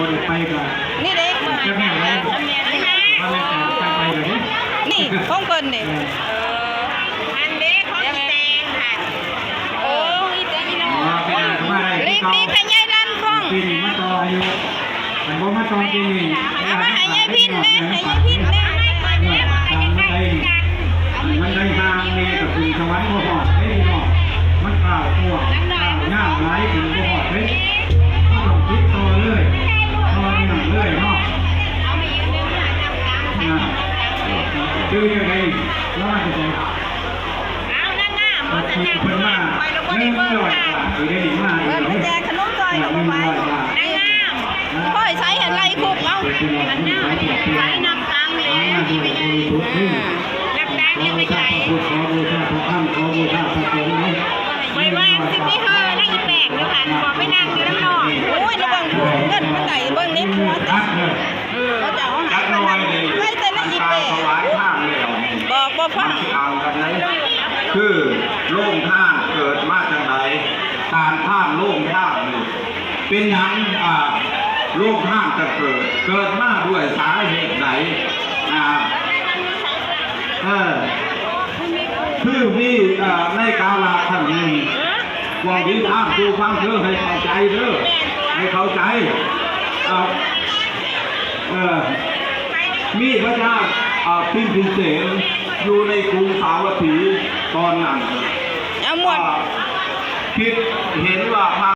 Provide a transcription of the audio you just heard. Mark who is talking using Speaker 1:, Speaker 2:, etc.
Speaker 1: คนไปก็
Speaker 2: นี่เด้
Speaker 1: จะแม่อะไรว่าแม่จะไปไปเลย
Speaker 2: นี่ของเพิ่นนี่
Speaker 3: อันเด็กของอีแตงค่ะ
Speaker 2: เอออีเด้อีน้อง
Speaker 1: อ๋อเป็นอะไรมาอะไร
Speaker 2: รีบรีบให้ยายลั่นฟ้อง
Speaker 1: ปีนี้มาต่ออายุมันบ่มาต่อปีนี้
Speaker 2: เอามาให้ยายพินนะให้ยายพินนะ
Speaker 1: ทางมันได้มันได้ทางนี่กับคุณสวรรค์บ่ฮอดเฮ้ยพี่น้อ คือยังไงแล้วมันจะ
Speaker 3: เอาหน้าหน้า
Speaker 1: เอา
Speaker 3: มันจะ
Speaker 1: คุย
Speaker 3: นั่ง
Speaker 1: เพิ่นมาเงินร้อยบาทคือได้ดีมาก
Speaker 2: เพิ่นไปแจกขนมซอยกับบ่ไว
Speaker 3: หน้าหน้า
Speaker 2: ค่อยใช้เห็นไรคุกเอา
Speaker 3: อันหน้าใช้น้ำตังเลยที่ไปยังน้ำตังยังไม่ใช้
Speaker 1: ขอบูชาพระธรรมขอบูชาพระสงฆ์
Speaker 3: ไว้ว่างสิพี่เฮอนั่งอีแปลกอยู่ค่ะบอกไปนั่งอยู่น้ำนอก
Speaker 2: โอ้ยระวังถูกเงินมันไหนเบิ่งนี้หัว
Speaker 1: ตั
Speaker 2: แกั
Speaker 4: น
Speaker 2: ไห
Speaker 4: นคือโล่งท่างเกิดมาจากไหนการท่างโล่งท่างนี่เป็นยังอ่าโล่งท่างจะเกิด เกิดมาด้วยสาเหตุไหนอ่าเออคือมีอ่าในกาลาท่านนี้ว่าวิธามดูฟังเธอให้เข้าใจเด้อให้เข้าใจอ่าเออมีพระเจ้าอ่าพิมพิเสน อยู่ในกรุงสาวัตถีตอนนั้น
Speaker 2: เอาหมด
Speaker 4: อ่าคิดเห็นว่าพระ